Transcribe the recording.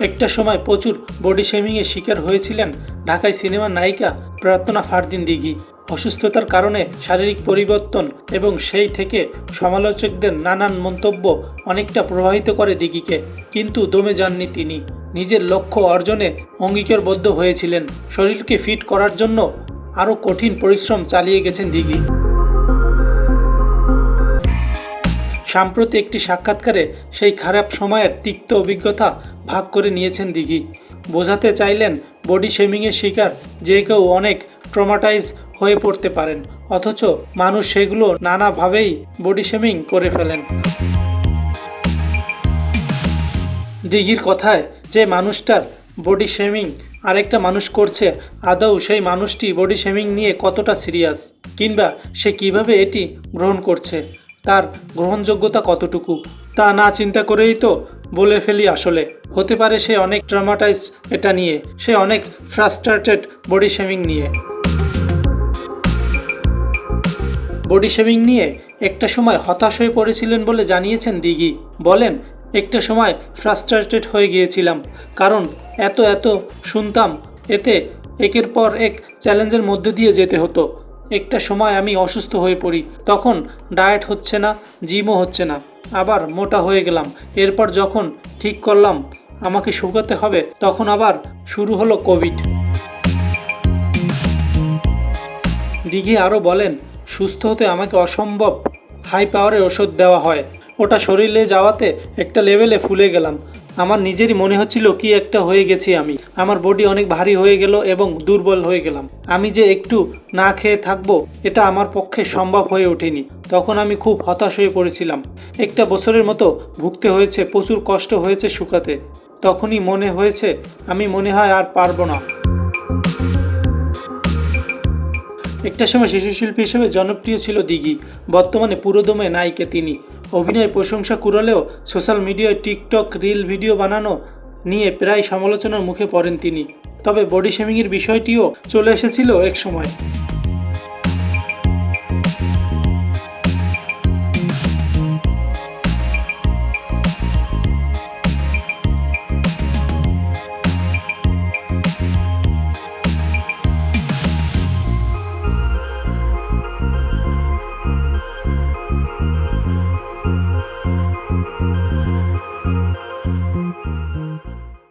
একটা সময় প্রচুর বডি শেমিংয়ের শিকার হয়েছিলেন ঢাকায় সিনেমার নায়িকা প্রার্থনা ফারদিন দিঘি। অসুস্থতার কারণে শারীরিক পরিবর্তন এবং সেই থেকে সমালোচকদের নানান মন্তব্য অনেকটা প্রভাবিত করে দিঘিকে, কিন্তু দমে যাননি তিনি। নিজের লক্ষ্য অর্জনে অঙ্গীকারবদ্ধ হয়েছিলেন। শরীরকে ফিট করার জন্য আরও কঠিন পরিশ্রম চালিয়ে গেছেন দিঘি। সাম্প্রতি একটি সাক্ষাৎকারে সেই খারাপ সময়ের তিক্ত অভিজ্ঞতা ভাগ করে নিয়েছেন দিঘি। বোঝাতে চাইলেন বডি শেমিংয়ের শিকার যে কেউ অনেক ট্রমাটাইজ হয়ে পড়তে পারেন, অথচ মানুষ সেগুলো নানাভাবেই বডি শেমিং করে ফেলেন। দিঘির কথায় যে মানুষটার বডি শেমিং আরেকটা মানুষ করছে, আদৌ সেই মানুষটি বডি শেমিং নিয়ে কতটা সিরিয়াস? কিংবা সে কীভাবে এটি গ্রহণ করছে? তার গ্রহণযোগ্যতা কতটুকু? তা না চিন্তা করেই তো বলে ফেলি আসলে। হতে পারে সে অনেক ট্রমাটাইজ এটা নিয়ে, সে অনেক ফ্রাস্ট্রেটেড বডি শেভিং নিয়ে। বডি শেভিং নিয়ে একটা সময় হতাশ হয়ে পড়েছিলেন বলে জানিয়েছেন দিঘি। বলেন, একটা সময় ফ্রাস্ট্রেটেড হয়ে গিয়েছিলাম, কারণ এত এত শুনতাম, এতে একের পর এক চ্যালেঞ্জের মধ্যে দিয়ে যেতে হতো। একটা সময় আমি অসুস্থ হয়ে পড়ি। তখন ডায়েট হচ্ছে না, জিমও হচ্ছে না। আবার মোটা হয়ে গেলাম। এরপর যখন ঠিক করলাম, আমাকে শুকাতে হবে, তখন আবার শুরু হলো কোভিড। দিঘি আরও বলেন, সুস্থ হতে আমাকে অসম্ভব হাই পাওয়ারের ওষুধ দেওয়া হয়। ওটা শরীরে যাওয়াতে একটা লেভেলে ফুলে গেলাম। আমার নিজেরই মনে হচ্ছিল কি একটা হয়ে গেছি আমি। আমার বডি অনেক ভারী হয়ে গেল এবং দুর্বল হয়ে গেলাম। আমি যে একটু না খেয়ে থাকব, এটা আমার পক্ষে সম্ভব হয়ে ওঠেনি। তখন আমি খুব হতাশ হয়ে পড়েছিলাম। একটা বছরের মতো ভুগতে হয়েছে, প্রচুর কষ্ট হয়েছে শুকাতে। তখনই মনে হয়েছে, আমি মনে হয় আর পারব না। একটা সময় শিশু শিল্পী হিসেবে জনপ্রিয় ছিল দিঘি। বর্তমানে পুরোদমে নায়িকা তিনি। অভিনয় প্রশংসা কুড়ালেও সোশ্যাল মিডিয়ায় টিকটক, রিল, ভিডিও বানানো নিয়ে প্রায় সমালোচনার মুখে পড়েন তিনি। তবে বডি শেমিংয়ের বিষয়টিও চলে এসেছিল এক সময়।